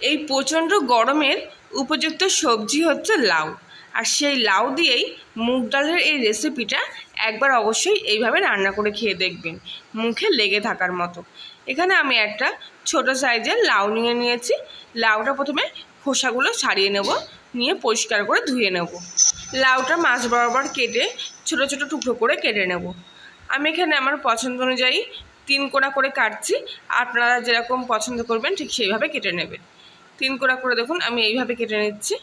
এই প্রচণ্ড গরমের উপযুক্ত সবজি হচ্ছে লাউ। আর সেই লাউ দিয়েই মুগ ডালের এই রেসিপিটা একবার অবশ্যই এইভাবে রান্না করে খেয়ে দেখবেন। মুখে লেগে থাকার মতো। এখানে আমি একটা ছোট সাইজের লাউ নিয়ে নিয়েছি। লাউটা প্রথমে খোসাগুলো ছাড়িয়ে নেব, নিয়ে পরিষ্কার করে ধুয়ে নেব। লাউটা মাছ বরাবর কেটে ছোট ছোট টুকরো করে কেটে নেব। আমি এখানে আমার পছন্দ অনুযায়ী তিন কোড়া করে কাটছি। আপনারা যেরকম পছন্দ করবেন ঠিক সেইভাবে কেটে নেবেন। তিন কোড়া করে দেখুন, আমি এইভাবে কেটে নিচ্ছি।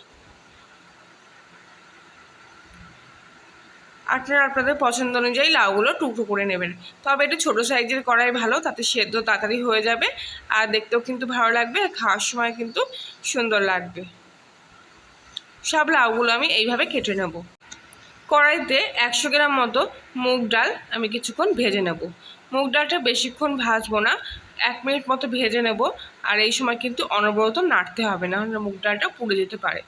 আপনারা আপনাদের পছন্দ অনুযায়ী লাউগুলো টুকরো করে নেবেন। তবে একটু ছোটো সাইজের করাই ভালো, তাতে সেদ্ধ তাড়াতাড়ি হয়ে যাবে, আর দেখতেও কিন্তু ভালো লাগবে খাওয়ার সময় কিন্তু সুন্দর লাগবে। সব লাউগুলো আমি এইভাবে কেটে নেব। কড়াইতে একশো গ্রাম মতো মুগ ডাল আমি কিছুক্ষণ ভেজে নেব। মুগ ডালটা বেশিক্ষণ ভাজবো না। এক মিনিট মতো ভেজে নেব। আর এই সময় কিন্তু অনবরত নাড়তে হবে, না হলে মুগ ডালটা পুড়ে যেতে পারে।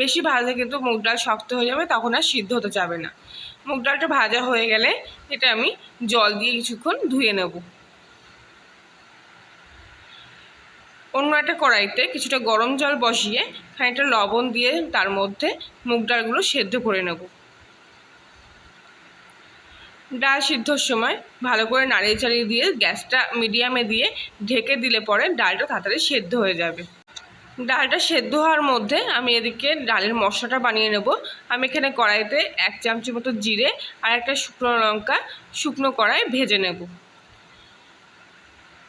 বেশি ভাজলে কিন্তু মুগ ডাল শক্ত হয়ে যাবে, তখন আর সিদ্ধ হতে যাবে না। মুগ ডালটা ভাজা হয়ে গেলে এটা আমি জল দিয়ে কিছুক্ষণ ধুয়ে নেব। অন্য একটা কড়াইতে কিছুটা গরম জল বসিয়ে খানিকটা লবণ দিয়ে তার মধ্যে মুগ ডালগুলো সেদ্ধ করে নেব। ডাল সিদ্ধর সময় ভালো করে নাড়িয়ে চালিয়ে দিয়ে গ্যাসটা মিডিয়ামে দিয়ে ঢেকে দিলে পরে ডালটা তাড়াতাড়ি সেদ্ধ হয়ে যাবে। ডালটা সেদ্ধ হওয়ার মধ্যে আমি এদিকে ডালের মশলাটা বানিয়ে নেব। আমি এখানে কড়াইতে এক চামচি মতো জিরে আর একটা শুকনো লঙ্কা শুকনো কড়াই ভেজে নেব।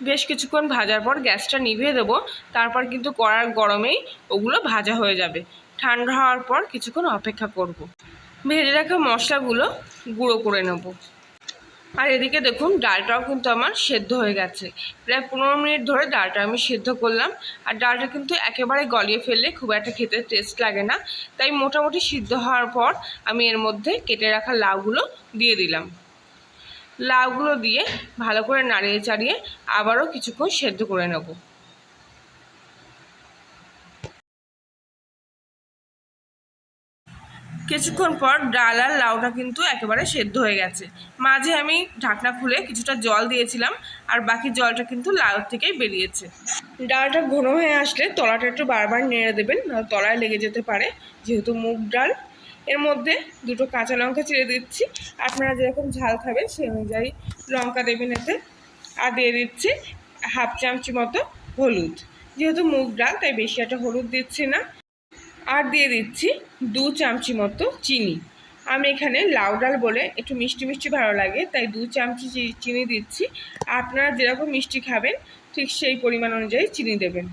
বেশ কিছুক্ষণ ভাজার পর গ্যাসটা নিভিয়ে দেবো। তারপর কিন্তু কড়ার গরমেই ওগুলো ভাজা হয়ে যাবে। ঠান্ডা হওয়ার পর কিছুক্ষণ অপেক্ষা করব। ভেজে রাখা মশলাগুলো গুঁড়ো করে নেব। আর এদিকে দেখুন, ডালটাও কিন্তু আমার সেদ্ধ হয়ে গেছে। প্রায় পনেরো মিনিট ধরে ডালটা আমি সেদ্ধ করলাম। আর ডালটা কিন্তু একেবারে গলিয়ে ফেললে খুব একটা খেতে টেস্ট লাগে না। তাই মোটামুটি সিদ্ধ হওয়ার পর আমি এর মধ্যে কেটে রাখা লাউগুলো দিয়ে দিলাম। লাউগুলো দিয়ে ভালো করে নাড়িয়ে চাড়িয়ে আবারও কিছুক্ষণ সেদ্ধ করে নেব। কিছুক্ষণ পর ডাল আর লাউটা কিন্তু একেবারে সেদ্ধ হয়ে গেছে। মাঝে আমি ঢাকনা খুলে কিছুটা জল দিয়েছিলাম আর বাকি জলটা কিন্তু লাউ থেকেই বেরিয়েছে। ডালটা ঘন হয়ে আসলে তলাটা একটু বারবার নেড়ে দেবেন তলায় লেগে যেতে পারে, যেহেতু মুগ ডাল। এর মধ্যে দুটো কাঁচা লঙ্কা চিড়ে দিচ্ছি। আপনারা যেরকম ঝাল খাবেন সেই অনুযায়ী লঙ্কা দেবেন এতে। আর দিয়ে দিচ্ছি হাফ চামচি মতো হলুদ। যেহেতু মুগ ডাল, তাই বেশি একটা হলুদ দিচ্ছি না। আর দিয়ে দিচ্ছি দু চামচি মতো চিনি। আমি এখানে লাউ ডাল বলে একটু মিষ্টি মিষ্টি ভালো লাগে, তাই দু চামচি চিনি দিচ্ছি। আপনারা যেরকম মিষ্টি খাবেন, ঠিক সেই পরিমাণ অনুযায়ী চিনি দেবেন।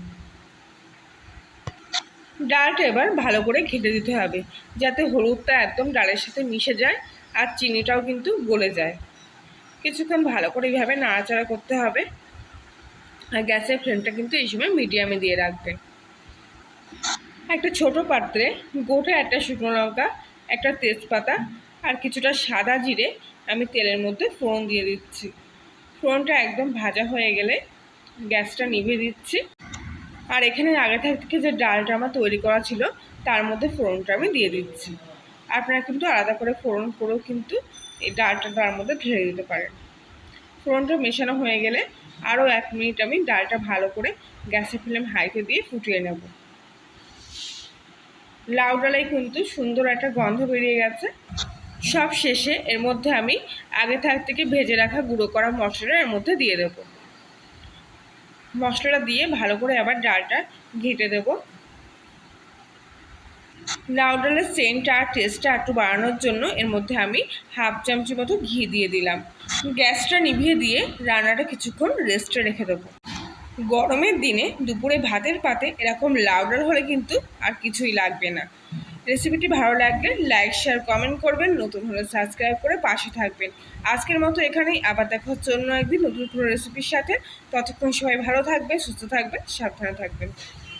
ডালটা এবার ভালো করে ঘেটে দিতে হবে, যাতে হলুদটা একদম ডালের সাথে মিশে যায় আর চিনিটাও কিন্তু গলে যায়। কিছুক্ষণ ভালো করে এইভাবে নাড়াচাড়া করতে হবে। আর গ্যাসের ফ্লেমটা কিন্তু এই সময় মিডিয়ামে দিয়ে রাখবেন। একটা ছোট পাত্রে গোটা একটা শুকনো লঙ্কা, একটা তেজপাতা আর কিছুটা সাদা জিরে আমি তেলের মধ্যে ফোড়ন দিয়ে দিচ্ছি। ফোড়নটা একদম ভাজা হয়ে গেলে গ্যাসটা নিভিয়ে দিচ্ছি। আর এখানে আগে থেকে যে ডালটা আমার তৈরি করা ছিল, তার মধ্যে ফোড়নটা আমি দিয়ে দিচ্ছি। আপনারা কিন্তু আলাদা করে ফোড়ন করেও কিন্তু এই ডালটা তার মধ্যে ঢেলে দিতে পারেন। ফোড়নটা মেশানো হয়ে গেলে আরও এক মিনিট আমি ডালটা ভালো করে গ্যাসের ফ্লেম হাইতে দিয়ে ফুটিয়ে নেব। লাউ ডালাই কিন্তু সুন্দর একটা গন্ধ বেরিয়ে গেছে। সব শেষে এর মধ্যে আমি আগে থাক থেকে ভেজে রাখা গুঁড়ো করা মশলাটা এর মধ্যে দিয়ে দেব। মশলাটা দিয়ে ভালো করে আবার ডালটা ঘেটে দেব। লাউ ডালের সেন্টটা আর টেস্টটা একটু বাড়ানোর জন্য এর মধ্যে আমি হাফ চামচি মতো ঘি দিয়ে দিলাম। গ্যাসটা নিভিয়ে দিয়ে রান্নাটা কিছুক্ষণ রেস্টে রেখে দেবো। গরমের দিনে দুপুরে ভাতের পাতে এরকম লাউডার হলে কিন্তু আর কিছুই লাগবে না। রেসিপিটি ভালো লাগলে লাইক শেয়ার কমেন্ট করবেন, নতুন হলে সাবস্ক্রাইব করে পাশে থাকবেন। আজকের মতো এখানেই, আবার দেখা হচ্ছে অন্য একদিন নতুন কোনো রেসিপির সাথে। ততক্ষণ সবাই ভালো থাকবে সুস্থ থাকবেন, সাবধানে থাকবেন।